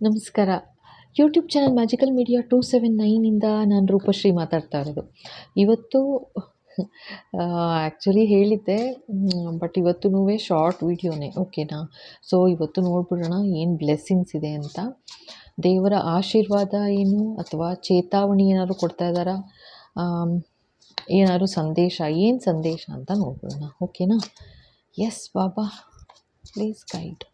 ನಮಸ್ಕಾರ. YouTube channel magical media two seven ನೈನಿಂದ ನಾನು ರೂಪಶ್ರೀ ಮಾತಾಡ್ತಾ ಇರೋದು. ಇವತ್ತು ಆ್ಯಕ್ಚುಲಿ ಹೇಳಿದ್ದೆ ಬಟ್ ಇವತ್ತೂ ಶಾರ್ಟ್ ವೀಡಿಯೋನೇ ಓಕೆನಾ ಸೊ ಇವತ್ತು ನೋಡ್ಬಿಡೋಣ ಏನು ಬ್ಲೆಸ್ಸಿಂಗ್ಸ್ ಇದೆ ಅಂತ. ದೇವರ ಆಶೀರ್ವಾದ ಏನು ಅಥವಾ ಚೇತಾವಣಿ ಏನಾದ್ರು ಕೊಡ್ತಾ ಇದ್ದಾರಾ? ಏನಾದ್ರು ಸಂದೇಶ, ಏನು ಸಂದೇಶ ಅಂತ ನೋಡ್ಬಿಡೋಣ ಓಕೆನಾ yes Baba please guide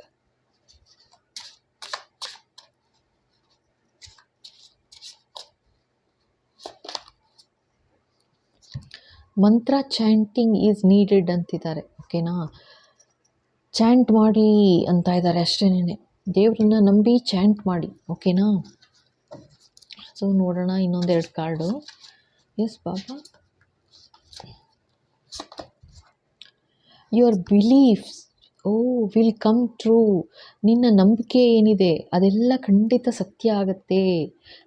mantra chanting is needed ಅಂತಿದ್ದಾರೆ ಓಕೆನಾ ಚಾಂಟ್ ಮಾಡಿ ಅಂತ ಇದ್ದಾರೆ ಅಷ್ಟೇನೇ ದೇವ್ರನ್ನ ನಂಬಿ ಚಾಂಟ್ ಮಾಡಿ ಓಕೆನಾ ಸೊ ನೋಡೋಣ ಇನ್ನೊಂದೆರಡು card yes Baba your beliefs oh will come true ನಿನ್ನ ನಂಬಿಕೆ ಏನಿದೆ, ಅದೆಲ್ಲ ಖಂಡಿತ ಸತ್ಯ ಆಗತ್ತೆ.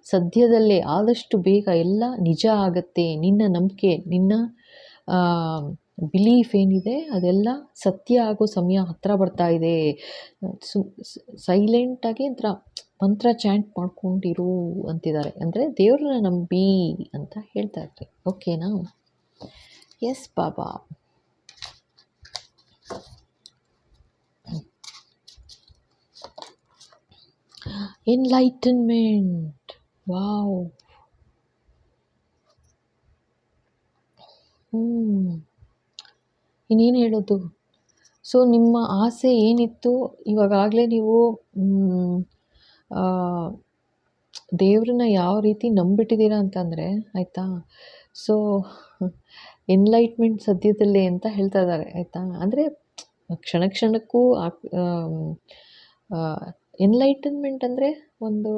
ಸದ್ಯದಲ್ಲೇ ಆದಷ್ಟು ಬೇಗ ಎಲ್ಲ ನಿಜ ಆಗತ್ತೆ. ನಿನ್ನ ನಂಬಿಕೆ, ನಿನ್ನ ಬಿಲೀಫ್ ಏನಿದೆ, ಅದೆಲ್ಲ ಸತ್ಯ ಆಗೋ ಸಮಯ ಹತ್ತಿರ ಬರ್ತಾ ಇದೆ. ಸು ಸೈಲೆಂಟಾಗಿ ಒಂಥರ ಮಂತ್ರ ಚಾಂಟ್ ಮಾಡ್ಕೊಂಡಿರು ಅಂತಿದ್ದಾರೆ. ಅಂದರೆ ದೇವ್ರನ್ನ ನಂಬಿ ಅಂತ ಹೇಳ್ತಾ ಇದ್ರಿ ಓಕೆನಾ ಎಸ್ ಬಾಬಾ ಎನ್ಲೈಟನ್ಮೆಂಟ್ ವಾವ್ ಇನ್ನೇನು ಹೇಳೋದು? ಸೊ ನಿಮ್ಮ ಆಸೆ ಏನಿತ್ತು? ಇವಾಗಲೇ ನೀವು ಆ, ದೇವ್ರನ್ನ ಯಾವ ರೀತಿ ನಂಬಿಟ್ಟಿದ್ದೀರಾ ಅಂತಂದರೆ ಆಯಿತಾ? ಸೊ ಎನ್ಲೈಟ್ಮೆಂಟ್ ಸದ್ಯದಲ್ಲೇ ಅಂತ ಹೇಳ್ತಾ ಇದ್ದಾರೆ ಆಯಿತಾ? ಅಂದರೆ ಕ್ಷಣ ಕ್ಷಣಕ್ಕೂ ಎನ್ಲೈಟನ್ಮೆಂಟ್ ಅಂದರೆ ಒಂದು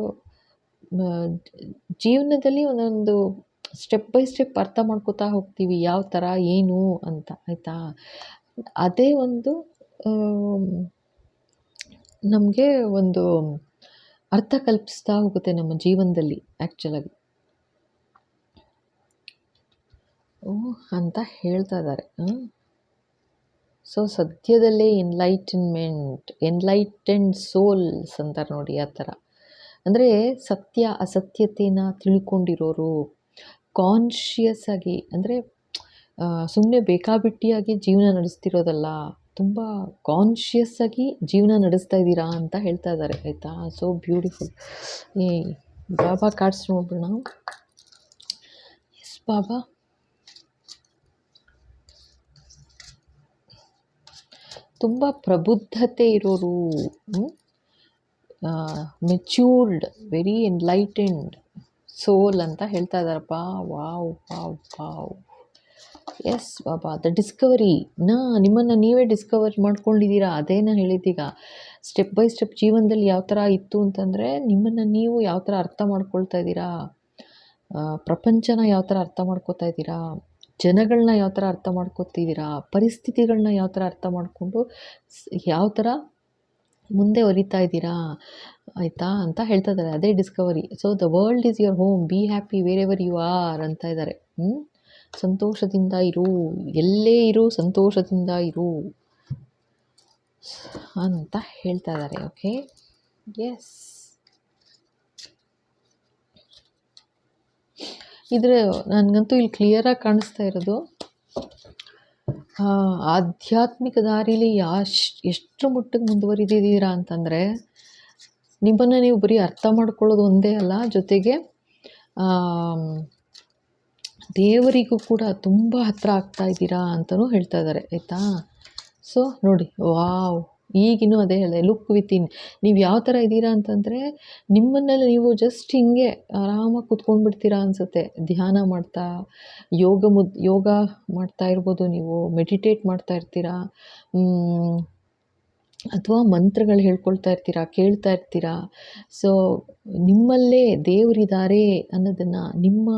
ಜೀವನದಲ್ಲಿ ಒಂದೊಂದು ಸ್ಟೆಪ್ ಬೈ ಸ್ಟೆಪ್ ಅರ್ಥ ಮಾಡ್ಕೋತಾ ಹೋಗ್ತೀವಿ, ಯಾವ ಥರ ಏನು ಅಂತ, ಆಯಿತಾ? ಅದೇ ಒಂದು ನಮಗೆ ಒಂದು ಅರ್ಥ ಕಲ್ಪಿಸ್ತಾ ಹೋಗುತ್ತೆ ನಮ್ಮ ಜೀವನದಲ್ಲಿ ಆ್ಯಕ್ಚುಲಾಗಿ ಓ ಅಂತ ಹೇಳ್ತಾ ಇದ್ದಾರೆ. ಸೊ ಸದ್ಯದಲ್ಲೇ ಎನ್ಲೈಟನ್ಮೆಂಟ್ ಎನ್ಲೈಟೆಂಡ್ ಸೋಲ್ಸ್ ಅಂತಾರೆ ನೋಡಿ, ಆ ಥರ ಅಂದರೆ ಸತ್ಯ, ಅಸತ್ಯತೆನ ತಿಳ್ಕೊಂಡಿರೋರು ಕಾನ್ಷಿಯಸ್ ಆಗಿ, ಅಂದರೆ ಸುಮ್ಮನೆ ಬೇಕಾಬಿಟ್ಟಿಯಾಗಿ ಜೀವನ ನಡೆಸ್ತಿರೋದಲ್ಲ, ತುಂಬ ಕಾನ್ಷಿಯಸ್ ಆಗಿ ಜೀವನ ನಡೆಸ್ತಾ ಇದ್ದೀರಾ ಅಂತ ಹೇಳ್ತಾ ಇದ್ದಾರೆ, ಆಯಿತಾ? ಸೋ ಬ್ಯೂಟಿಫುಲ್ ಏ ಬಾಬಾ ಕಾರ್ಡ್ಸ್ ನೋಡೋಣ ಎಸ್ ಬಾಬಾ. ತುಂಬ ಪ್ರಬುದ್ಧತೆ ಇರೋರು ಮೆಚ್ಯೂರ್ಡ್ ವೆರಿ ಎನ್ಲೈಟೆಂಡ್ ಸೋಲ್ ಅಂತ ಹೇಳ್ತಾ ಇದ್ದಾರಪ್ಪ. Wow wow wow. Yes Baba the discovery ನಾ, ನಿಮ್ಮನ್ನು ನೀವೇ ಡಿಸ್ಕವರ್ ಮಾಡ್ಕೊಂಡಿದ್ದೀರಾ? ಅದೇ ನಾನು ಹೇಳಿದ್ದೀಗ ಸ್ಟೆಪ್ ಬೈ ಸ್ಟೆಪ್ ಜೀವನದಲ್ಲಿ ಯಾವ ಥರ ಇತ್ತು ಅಂತಂದರೆ, ನಿಮ್ಮನ್ನು ನೀವು ಯಾವ ಥರ ಅರ್ಥ ಮಾಡ್ಕೊಳ್ತಾ ಇದ್ದೀರಾ? ಪ್ರಪಂಚನ ಯಾವ ಥರ ಅರ್ಥ ಮಾಡ್ಕೋತಾ ಇದ್ದೀರಾ? ಜನಗಳನ್ನ ಯಾವ ಥರ ಅರ್ಥ ಮಾಡ್ಕೋತಿದ್ದೀರಾ? ಪರಿಸ್ಥಿತಿಗಳನ್ನ ಯಾವ ಥರ ಅರ್ಥ ಮಾಡಿಕೊಂಡು ಯಾವ ಥರ ಮುಂದೆ ಒರಿತಾ ಇದ್ದೀರಾ? ಆಯಿತಾ? ಅಂತ ಹೇಳ್ತಾ ಇದ್ದಾರೆ. ಅದೇ discovery so the world is your home be happy wherever you are ಅಂತ ಇದ್ದಾರೆ. ಸಂತೋಷದಿಂದ ಇರು. ಎಲ್ಲೇ ಇರು, ಸಂತೋಷದಿಂದ ಇರು. ಅಂತ ಹೇಳ್ತಾ ಇದ್ದಾರೆ. ಓಕೆ ಎಸ್ ಇದ್ರೆ, ನನಗಂತೂ ಇಲ್ಲಿ ಕ್ಲಿಯರಾಗಿ ಕಾಣಿಸ್ತಾ ಇರೋದು. ಆಧ್ಯಾತ್ಮಿಕ ದಾರಿಲಿ ಯಾಶ್, ಎಷ್ಟು ಮಟ್ಟಿಗೆ ಮುಂದುವರಿದಿದ್ದೀರಾ ಅಂತಂದರೆ, ನಿಮ್ಮನ್ನು ನೀವು ಬರೀ ಅರ್ಥ ಮಾಡ್ಕೊಳ್ಳೋದು ಒಂದೇ ಅಲ್ಲ, ಜೊತೆಗೆ ದೇವರಿಗೂ ಕೂಡ ತುಂಬ ಹತ್ತಿರ ಆಗ್ತಾ ಇದ್ದೀರಾ ಅಂತಲೂ ಹೇಳ್ತಾ ಇದ್ದಾರೆ ಆಯಿತಾ? ಸೊ ನೋಡಿ, ವಾವ್. ಈಗಿನ್ನೂ ಅದೇ ಹೇಳಿದೆ ಲುಕ್ ವಿತ್ ಇನ್ ನೀವು ಯಾವ ಥರ ಇದ್ದೀರಾ ಅಂತಂದರೆ, ನಿಮ್ಮನ್ನೆಲ್ಲ ನೀವು ಜಸ್ಟ್ ಹಿಂಗೆ ಆರಾಮಾಗಿ ಕೂತ್ಕೊಂಡ್ಬಿಡ್ತೀರಾ ಅನಿಸುತ್ತೆ. ಧ್ಯಾನ ಮಾಡ್ತಾ, ಯೋಗ ಮುದ್, ಯೋಗ ಮಾಡ್ತಾ ಇರ್ಬೋದು ನೀವು ಮೆಡಿಟೇಟ್ ಮಾಡ್ತಾ ಇರ್ತೀರಾ ಅಥವಾ ಮಂತ್ರಗಳು ಹೇಳ್ಕೊಳ್ತಾ ಇರ್ತೀರಾ, ಕೇಳ್ತಾ ಇರ್ತೀರಾ. ಸೊ ನಿಮ್ಮಲ್ಲೇ ದೇವರಿದ್ದಾರೆ ಅನ್ನೋದನ್ನು ನಿಮ್ಮ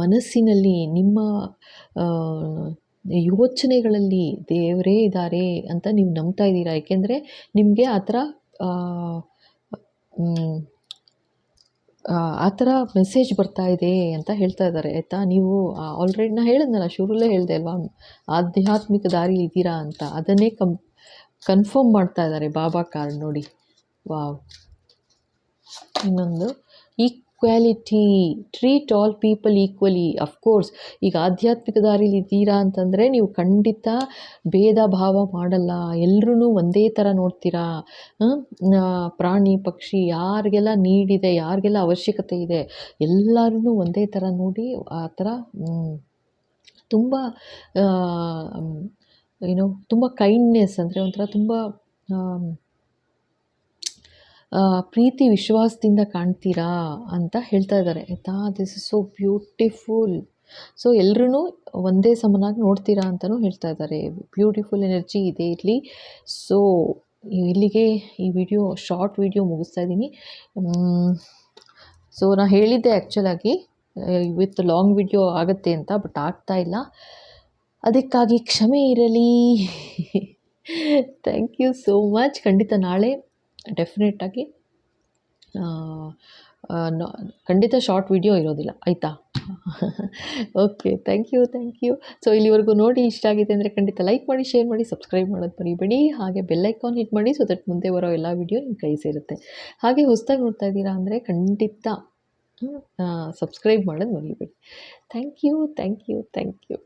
ಮನಸ್ಸಿನಲ್ಲಿ ನಿಮ್ಮ ಯೋಚನೆಗಳಲ್ಲಿ ದೇವರೇ ಇದ್ದಾರೆ ಅಂತ ನೀವು ನಂಬ್ತಾ ಇದ್ದೀರಾ? ಏಕೆಂದರೆ ನಿಮಗೆ ಆ ಥರ ಆ, ಥರ ಮೆಸೇಜ್ ಬರ್ತಾ ಇದೆ ಅಂತ ಹೇಳ್ತಾ ಇದ್ದಾರೆ ಆಯಿತಾ? ನೀವು ಆಲ್ರೆಡಿ ನಾನು ಹೇಳಿದ್ನಲ್ಲ ಶುರುಲೇ ಹೇಳಿದೆ ಅಲ್ವಾ? ಆಧ್ಯಾತ್ಮಿಕ ದಾರಿಲಿ ಇದ್ದೀರಾ ಅಂತ. ಅದನ್ನೇ ಕಂ ಕನ್ಫರ್ಮ್ ಮಾಡ್ತಾ ಇದ್ದಾರೆ ಬಾಬಾ ಕಾರ್ಡ್ ನೋಡಿ ವಾವ್. ಇನ್ನೊಂದು equality treat all people equally of course ಈಗ ಆಧ್ಯಾತ್ಮಿಕ ದಾರಿಲಿ ಇದ್ದೀರಾ ಅಂತಂದರೆ ನೀವು ಖಂಡಿತ ಭೇದ ಭಾವ ಮಾಡಲ್ಲ. ಎಲ್ಲರೂ ಒಂದೇ ಥರ ನೋಡ್ತೀರಾ? ಪ್ರಾಣಿ, ಪಕ್ಷಿ ಯಾರಿಗೆಲ್ಲ ನೀಡಿದೆ, ಯಾರಿಗೆಲ್ಲ ಅವಶ್ಯಕತೆ ಇದೆ, ಎಲ್ಲರನ್ನೂ ಒಂದೇ ಥರ ನೋಡಿ ಆ ಥರ ತುಂಬ ಏನೋ, ತುಂಬ ಕೈಂಡ್ನೆಸ್ ಅಂದರೆ ಒಂಥರ ತುಂಬ ಪ್ರೀತಿ ವಿಶ್ವಾಸದಿಂದ ಕಾಣ್ತೀರಾ ಅಂತ ಹೇಳ್ತಾ ಇದ್ದಾರೆ. ಆಯಿತಾ this is so beautiful so ಎಲ್ಲರೂ ಒಂದೇ ಸಮನಾಗಿ ನೋಡ್ತೀರಾ ಅಂತಲೂ ಹೇಳ್ತಾ ಇದ್ದಾರೆ. ಬ್ಯೂಟಿಫುಲ್ ಎನರ್ಜಿ ಇದೆ ಇರಲಿ ಸೊ ಇಲ್ಲಿಗೆ ಈ ವಿಡಿಯೋ ಶಾರ್ಟ್ ವಿಡಿಯೋ ಮುಗಿಸ್ತಾ ಇದ್ದೀನಿ. ಸೊ ನಾನು ಹೇಳಿದ್ದೆ ಆ್ಯಕ್ಚುಲಾಗಿ ವಿತ್ ಲಾಂಗ್ ವಿಡಿಯೋ ಆಗುತ್ತೆ ಅಂತ ಬಟ್ ಆಗ್ತಾ ಇಲ್ಲ. ಅದಕ್ಕಾಗಿ ಕ್ಷಮೆ ಇರಲಿ. ಥ್ಯಾಂಕ್ ಯು ಸೋ ಮಚ್ ಖಂಡಿತ ನಾಳೆ ಡೆಫಿನೆಟಾಗಿ ಖಂಡಿತ ಶಾರ್ಟ್ ವಿಡಿಯೋ ಇರೋದಿಲ್ಲ. ಆಯಿತಾ? Okay thank you thank you so ಇಲ್ಲಿವರೆಗೂ ನೋಡಿ ಇಷ್ಟ ಆಗಿದೆ ಅಂದರೆ ಖಂಡಿತ ಲೈಕ್ ಮಾಡಿ ಶೇರ್ ಮಾಡಿ ಸಬ್ಸ್ಕ್ರೈಬ್ ಮಾಡೋದು ಮರಿಬೇಡಿ. ಹಾಗೆ ಬೆಲ್ಲೈಕಾನ್ ಹಿಟ್ ಮಾಡಿ ಸೊ ದಟ್ ಮುಂದೆ ಬರೋ ಎಲ್ಲ ವಿಡಿಯೋ ನಿಮ್ಮ ಕೈ ಸೇರುತ್ತೆ. ಹಾಗೆ ಹೊಸದಾಗಿ ನೋಡ್ತಾ ಇದ್ದೀರಾ ಅಂದರೆ ಖಂಡಿತ ಸಬ್ಸ್ಕ್ರೈಬ್ ಮಾಡೋದು ಮರಿಬೇಡಿ. Thank you thank you thank you